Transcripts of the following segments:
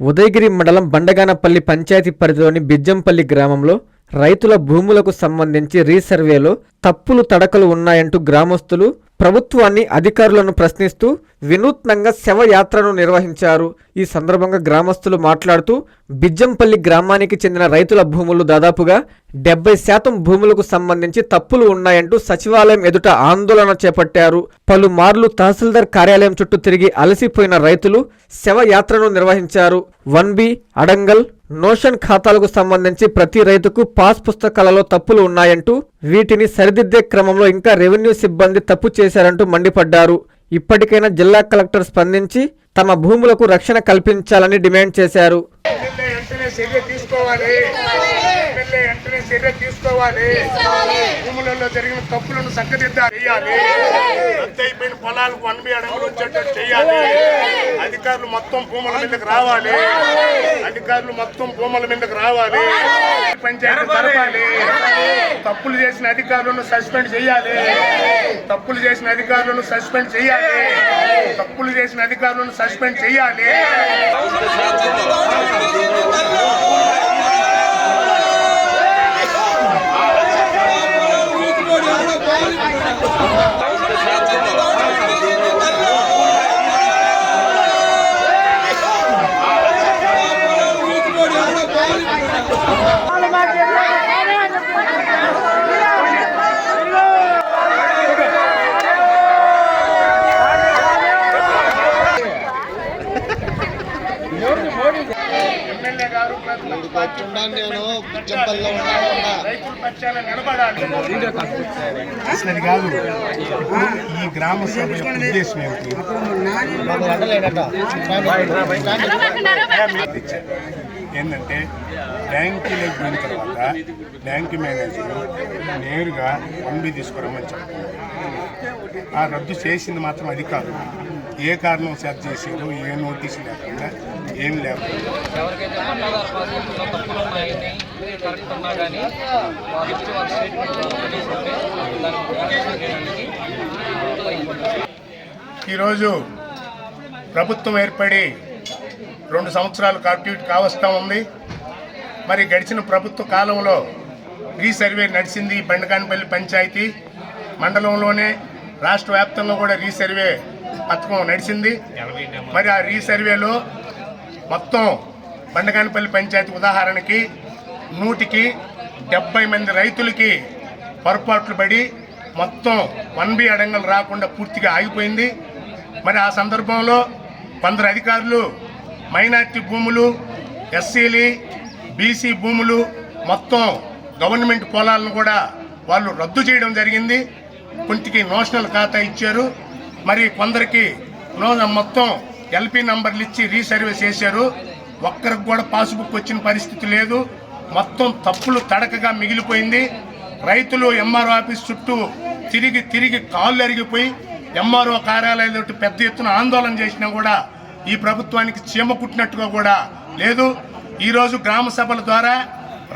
ఉదయగిరి మండలం బండగానపల్లి పంచాయతీ పరిధిలోని బిజ్జంపల్లి గ్రామంలో రైతుల భూములకు సంబంధించి రీసర్వేలో తప్పులు తడకలు ఉన్నాయంటూ గ్రామస్తులు ప్రభుత్వాన్ని అధికారులను ప్రశ్నిస్తూ వినూత్నంగా శవయాత్రను నిర్వహించారు. ఈ సందర్భంగా గ్రామస్తులు మాట్లాడుతూ బిజ్జంపల్లి గ్రామానికి చెందిన రైతుల భూములు దాదాపుగా డెబ్బై శాతం భూములకు సంబంధించి తప్పులు ఉన్నాయంటూ సచివాలయం ఎదుట ఆందోళన చేపట్టారు. పలుమార్లు తహసీల్దార్ కార్యాలయం చుట్టూ తిరిగి అలసిపోయిన రైతులు శవయాత్రను నిర్వహించారు. వన్ బి అడంగల్ నోషన్ ఖాతాలకు సంబంధించి ప్రతి రైతుకు పాస్ పుస్తకాలలో తప్పులు ఉన్నాయంటూ వీటిని సరిదిద్దే క్రమంలో ఇంకా రెవెన్యూ సిబ్బంది తప్పు చేశారంటూ మండిపడ్డారు. ఇప్పటికైనా జిల్లా కలెక్టర్ స్పందించి తమ భూములకు రక్షణ కల్పించాలని డిమాండ్ చేశారు. తీసుకోవాలి. చర్య తీసుకోవాలి. భూములలో జరిగిన తప్పులను రద్దు అయిపోయిన పొలాలకు వన్ బి అడుగులు వచ్చేటట్టు చేయాలి. అధికారులు మొత్తం భూముల మీదకి రావాలి. అధికారులు మొత్తం భూముల మీదకి రావాలి. పంచాయతీ జరపాలి. తప్పులు చేసిన అధికారులను సస్పెండ్ చేయాలి. తప్పులు చేసిన అధికారులను సస్పెండ్ చేయాలి. తప్పులు చేసిన అధికారులను సస్పెండ్ చేయాలి ఎమ్మెల్యే గారు ప్రతి పార్టీ ఉన్నాను నేను ఉన్నాను అసలు కాదు. ఈ గ్రామ సభ యొక్క ఉద్దేశం ఏమిటి? ఏంటంటే బ్యాంకులోకి పోయిన తర్వాత బ్యాంకు మేనేజర్ నేరుగా పంపి తీసుకురమ్మని చెప్తారు ఆ రద్దు చేసింది మాత్రం అది కాదు. ఏ కారణం సెట్ చేసారు ఏ నోటీసు లేకుండా ఏం లేకుండా ఎవరికైతే పట్టాదారు పాస్బుక్లో తప్పులు ఉన్నాయని కరెక్ట్ ఉన్నా కానీ వాళ్ళు ఇచ్చి వాళ్ళ స్టేట్మెంట్ రిలీజ్ ఉంటే దానికి కరెక్షన్ చేయడానికి ప్రయత్నించాలి. ఈరోజు ప్రభుత్వం ఏర్పడి రెండు సంవత్సరాలు కంప్లీట్ కావస్తా ఉంది మరి గడిచిన ప్రభుత్వ కాలంలో రీసర్వే నడిచింది బండకానిపల్లి పంచాయతీ మండలంలోనే రాష్ట్ర వ్యాప్తంగా కూడా రీసర్వే పథకం నడిచింది మరి ఆ రీసర్వేలో మొత్తం బండకానిపల్లి పంచాయతీ ఉదాహరణకి నూటికి డెబ్బై మంది రైతులకి పొరపాట్లు పడి మొత్తం వన్ బి అడంగలు రాకుండా పూర్తిగా ఆగిపోయింది. మరి ఆ సందర్భంలో కొందరు అధికారులు మైనార్టీ భూములు ఎస్సీలు బీసీ భూములు మొత్తం గవర్నమెంట్ పొలాలను కూడా వాళ్ళు రద్దు చేయడం జరిగింది. కొంటికి నోషనల్ ఖాతా ఇచ్చారు. మరి కొందరికి మొత్తం ఎల్పి నంబర్లు ఇచ్చి రీసర్వే చేశారు. ఒక్కరికి కూడా పాస్బుక్ వచ్చిన పరిస్థితి లేదు. మొత్తం తప్పులు తడకగా మిగిలిపోయింది. రైతులు ఎంఆర్ఓ ఆఫీస్ చుట్టూ తిరిగి తిరిగి కాళ్ళు అరిగిపోయి ఎంఆర్ఓ కార్యాలయం పెద్ద ఎత్తున ఆందోళన చేసినా కూడా ఈ ప్రభుత్వానికి చీమ కుట్టినట్టుగా కూడా లేదు. ఈరోజు గ్రామ సభల ద్వారా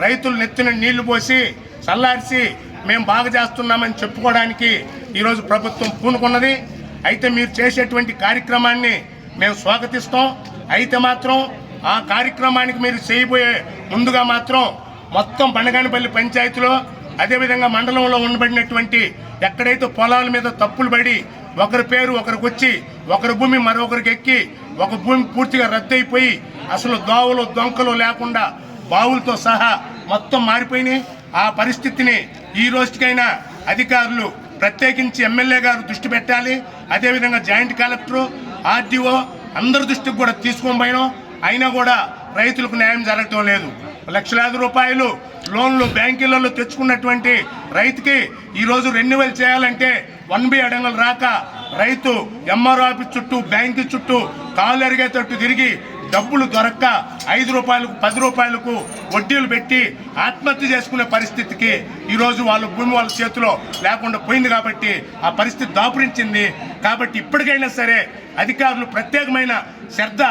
రైతులు నెత్తిన నీళ్ళు పోసి చల్లార్చి మేము బాగా చేస్తున్నామని చెప్పుకోవడానికి ఈరోజు ప్రభుత్వం పూనుకున్నది. అయితే మీరు చేసేటువంటి కార్యక్రమాన్ని మేము స్వాగతిస్తాం. అయితే మాత్రం ఆ కార్యక్రమానికి మీరు చేయబోయే ముందుగా మాత్రం మొత్తం బండగానిపల్లి పంచాయతీలో అదేవిధంగా మండలంలో ఉండబడినటువంటి ఎక్కడైతే పొలాల మీద తప్పులు పడి ఒకరి పేరు ఒకరికి వచ్చి ఒకరి భూమి మరొకరికి ఎక్కి ఒక భూమి పూర్తిగా రద్దయిపోయి అసలు దోవలు దొంకలు లేకుండా బావులతో సహా మొత్తం మారిపోయినాయి. ఆ పరిస్థితిని ఈ రోజుకైనా అధికారులు ప్రత్యేకించి ఎమ్మెల్యే గారు దృష్టి పెట్టాలి. అదేవిధంగా జాయింట్ కలెక్టరు ఆర్డీఓ అందరి దృష్టికి కూడా తీసుకొని పోయినాం. అయినా కూడా రైతులకు న్యాయం జరగటం లేదు. లక్షలాది రూపాయలు లోన్లు బ్యాంకులలో తెచ్చుకున్నటువంటి రైతుకి ఈరోజు రెన్యువల్ చేయాలంటే వన్ బి అడంగలు రాక రైతు ఎంఆర్ఓ ఆఫీస్ చుట్టూ బ్యాంకు చుట్టూ కాళ్ళు అరిగేటట్టు తిరిగి డబ్బులు దొరక్క ఐదు రూపాయలకు పది రూపాయలకు వడ్డీలు పెట్టి ఆత్మహత్య చేసుకునే పరిస్థితికి ఈరోజు వాళ్ళ భూమి వాళ్ళ చేతిలో లేకుండా పోయింది కాబట్టి ఆ పరిస్థితి దాపురించింది. కాబట్టి ఇప్పటికైనా సరే అధికారులు ప్రత్యేకమైన శ్రద్ధ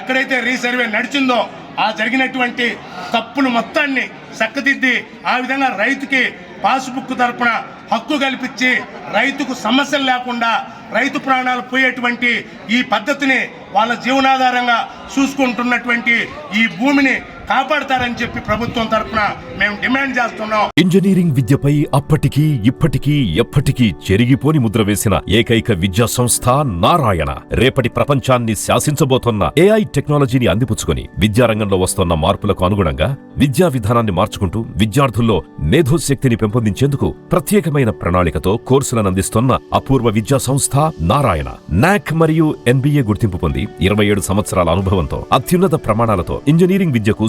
ఎక్కడైతే రీసర్వే నడిచిందో ఆ జరిగినటువంటి తప్పును మొత్తాన్ని చక్కదిద్ది ఆ విధంగా రైతుకి పాస్బుక్ తరపున హక్కు కల్పించి రైతుకు సమస్యలు లేకుండా రైతు ప్రాణాలు పోయేటువంటి ఈ పద్ధతిని వాళ్ళ జీవనాధారంగా చూసుకుంటున్నటువంటి ఈ భూమిని కాపాడతారని చెప్పి ప్రభుత్వం తరఫున మేము డిమాండ్ చేస్తున్నాం. ఇంజనీరింగ్ విద్యపై అప్పటికీ ఇప్పటికీ ఎప్పటికీ చెరిగిపోని ముద్ర వేసిన ఏకైక విద్యా సంస్థ నారాయణ. రేపటి ప్రపంచాన్ని శాసించబోతోన్న ఏఐ టెక్నాలజీని అందిపుచ్చుకొని విద్యారంగంలో వస్తున్న మార్పులకు అనుగుణంగా విద్యా విధానాన్ని మార్చుకుంటూ విద్యార్థుల్లో మేధోశక్తిని పెంపొందించేందుకు ప్రత్యేకమైన ప్రణాళికతో కోర్సులను అందిస్తున్న అపూర్వ విద్యా సంస్థ నారాయణ. నాక్ మరియు ఎన్బిఏ గుర్తింపు పొంది ఇరవై ఏడు సంవత్సరాల అనుభవంతో అత్యున్నత ప్రమాణాలతో ఇంజనీరింగ్ విద్యకు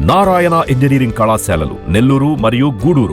నారాయణ ఇంజనీరింగ్ కళాశాలలు నెల్లూరు మరియు గూడూరు.